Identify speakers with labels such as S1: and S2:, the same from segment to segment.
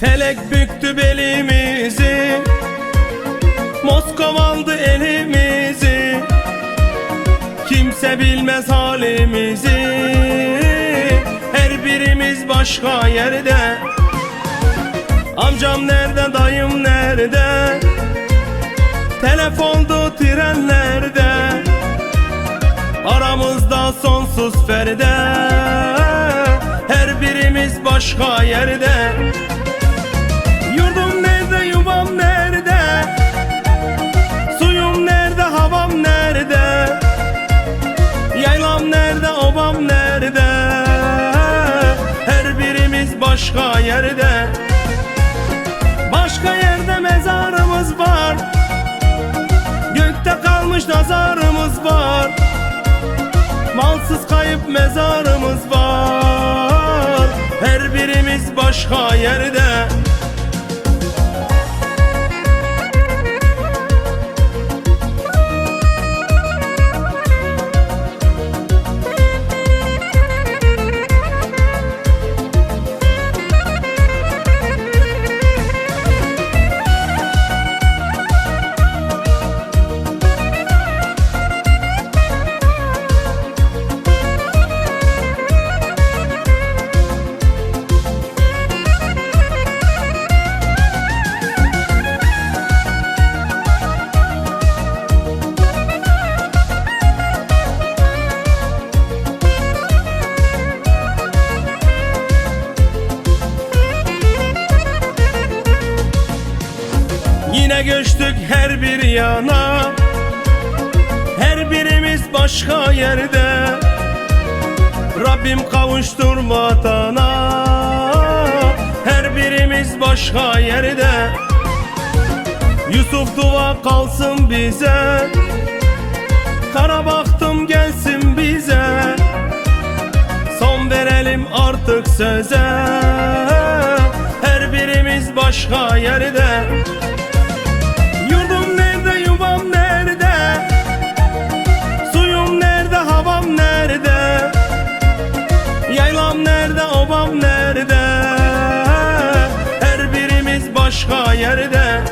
S1: Felek büktü belimizi. Moskova aldı elimizi. Kimse bilmez halimizi. Her birimiz başka yerde. Amcam nerede dayım nerede? Telefondu trenlerde. Aramızda sonsuz ferde. Her birimiz başka yerde başka yerde. Başka yerde mezarımız var. Gökte kalmış nazarımız var. Malsız kayıp mezarımız var. Her birimiz başka yerde Yine göçtük her bir yana. Her birimiz başka yerde. Rabbim kavuştur vatana Her birimiz başka yerde. Yusuf dua kalsın bize. Kara baktım gelsin bize. Son verelim artık söze. Her birimiz başka yerde Yaylam nerede obam nerede? Her birimiz başka yerde.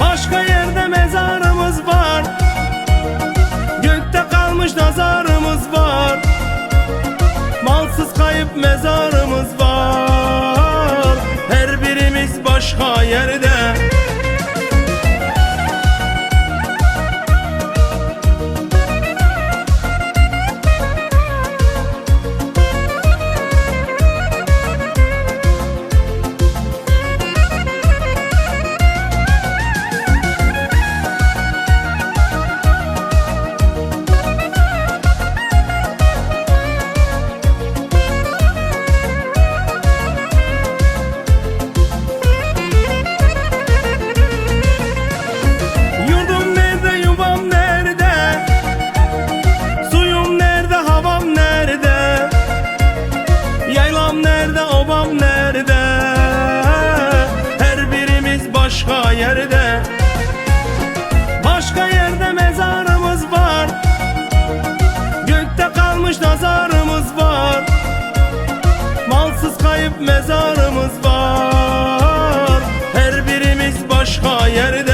S1: Başka yerde mezarımız var. Gökte kalmış nazarımız var. Malsız kayıp mezarımız var. Her birimiz başka yerde Nerede obam nerede? Her birimiz başka yerde. Başka yerde mezarımız var. Gökte kalmış nazarımız var. Malsız kayıp mezarımız var. Her birimiz başka yerde